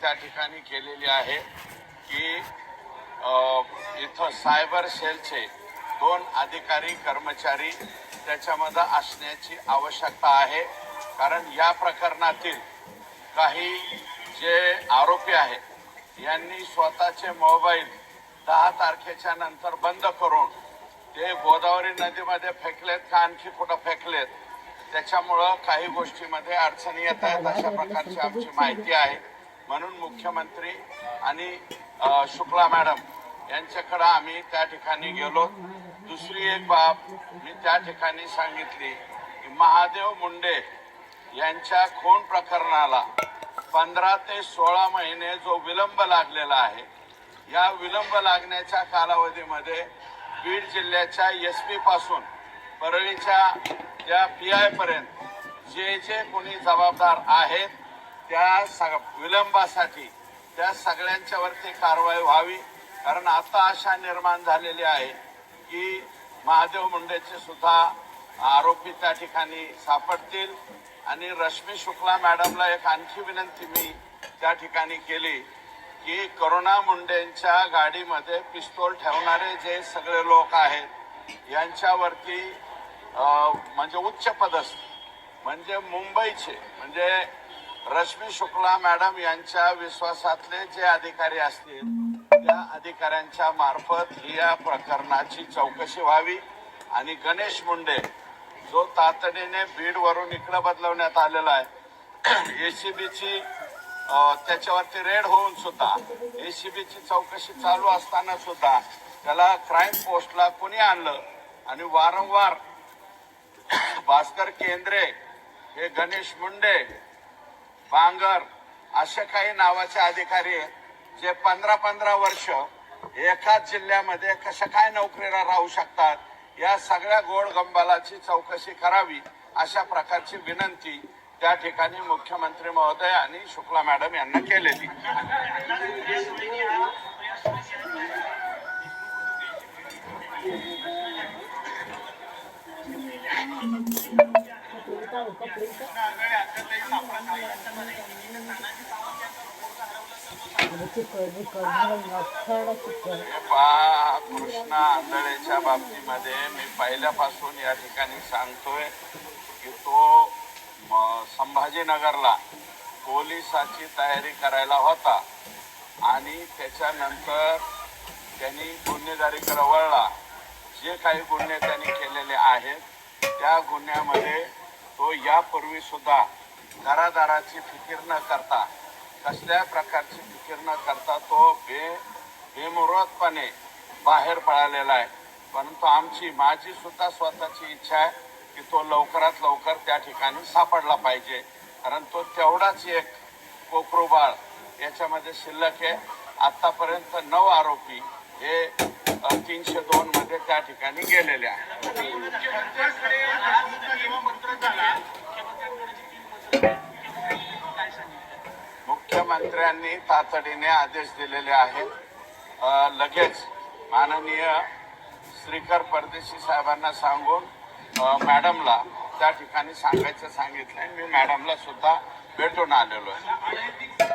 त्या ठिकाणी केलेली आहे की इथं सायबर सेलचे दोन अधिकारी कर्मचारी त्याच्यामध्ये असण्याची आवश्यकता आहे. कारण या प्रकरणातील काही जे आरोपी आहेत यांनी स्वतःचे मोबाईल दहा तारखेच्या नंतर बंद करून ते गोदावरी नदीमध्ये फेकलेत का आणखी कुठं फेकलेत त्याच्यामुळं काही गोष्टीमध्ये अडचणी येत आहेत अशा प्रकारची आमची माहिती आहे. म्हणून मुख्यमंत्री आणि शुक्ला मॅडम यांच्याकडं आम्ही त्या ठिकाणी गेलो. दुसरी एक बाब मी त्या ठिकाणी सांगितली की महादेव मुंडे यांच्या खून प्रकरणाला पंधरा ते सोळा महिने जो विलंब लागलेला आहे या विलंब लागण्याच्या कालावधीमध्ये बीड जिल्ह्याच्या एस पी पासून परळीच्या त्या पी आय पर्यंत जे जे कोणी जबाबदार आहेत त्या सग विलंबासाठी त्या सगळ्यांच्या वरती कारवाई व्हावी. कारण आता आशा निर्माण झालेली आहे की महादेव मुंडेचे सुद्धा आरोपी त्या ठिकाणी सापडतील. आणि रश्मी शुक्ला मॅडमला एक आणखी विनंती मी त्या ठिकाणी केली की करुणा मुंडेंच्या गाडीमध्ये पिस्तोल ठेवणारे जे सगळे लोक आहेत यांच्यावरती म्हणजे उच्च पदस्थ म्हणजे मुंबईचे म्हणजे रश्मी शुक्ला मॅडम यांच्या विश्वासातले जे अधिकारी असतील त्या अधिकाऱ्यांच्या मार्फत या प्रकरणाची चौकशी व्हावी. आणि गणेश मुंडे जो तातडीने बीडवरून इकडं बदलवण्यात आलेला आहे एसीबीची त्याच्यावरती रेड होऊन सुद्धा एसीबीची चौकशी चालू असताना सुद्धा त्याला क्राईम पोस्टला कोणी आणलं? आणि वारंवार भास्कर केंद्रे हे गणेश मुंडे बांगर असे काही नावाचे अधिकारी आहेत, जे पंधरा पंधरा वर्ष एकाच जिल्ह्यामध्ये कशा काय नोकरीला राहू शकतात या सगळ्या गोड गंबालाची चौकशी करावी अशा प्रकारची विनंती त्या ठिकाणी मुख्यमंत्री महोदय आणि शुक्ला मॅडम यांना केलेली Thank you. कृष्णा आंधळेच्या बाबतीमध्ये मी पहिल्यापासून या ठिकाणी सांगतोय की तो संभाजीनगरला पोलिसाची तयारी करायला होता आणि त्याच्यानंतर त्यांनी गुन्हेगारीकडे वळला. जे काही गुन्हे त्यांनी केलेले आहेत त्या गुन्ह्यामध्ये तो यापूर्वी सुद्धा घरादाराची फिकीर न करता कसल्या प्रकारची फिकीर न करता तो बे बेमुरतपणे बाहेर पळालेला आहे. परंतु आमची माझी सुद्धा स्वतःची इच्छा आहे की तो लवकरात लवकर त्या ठिकाणी सापडला पाहिजे. कारण तो तेवढाच एक कोकरूबाळ याच्यामध्ये शिल्लक आहे. आतापर्यंत नऊ आरोपी हे तीनशे दोन मध्ये त्या ठिकाणी गेलेले आहेत. तातडीने आदेश दिलेले आहेत. लगेच माननीय श्रीकर परदेशी साहेबांना सांगून मॅडमला त्या ठिकाणी सांगायचं सांगितलंय. मी मॅडमला सुद्धा भेटून आलेलो आहे.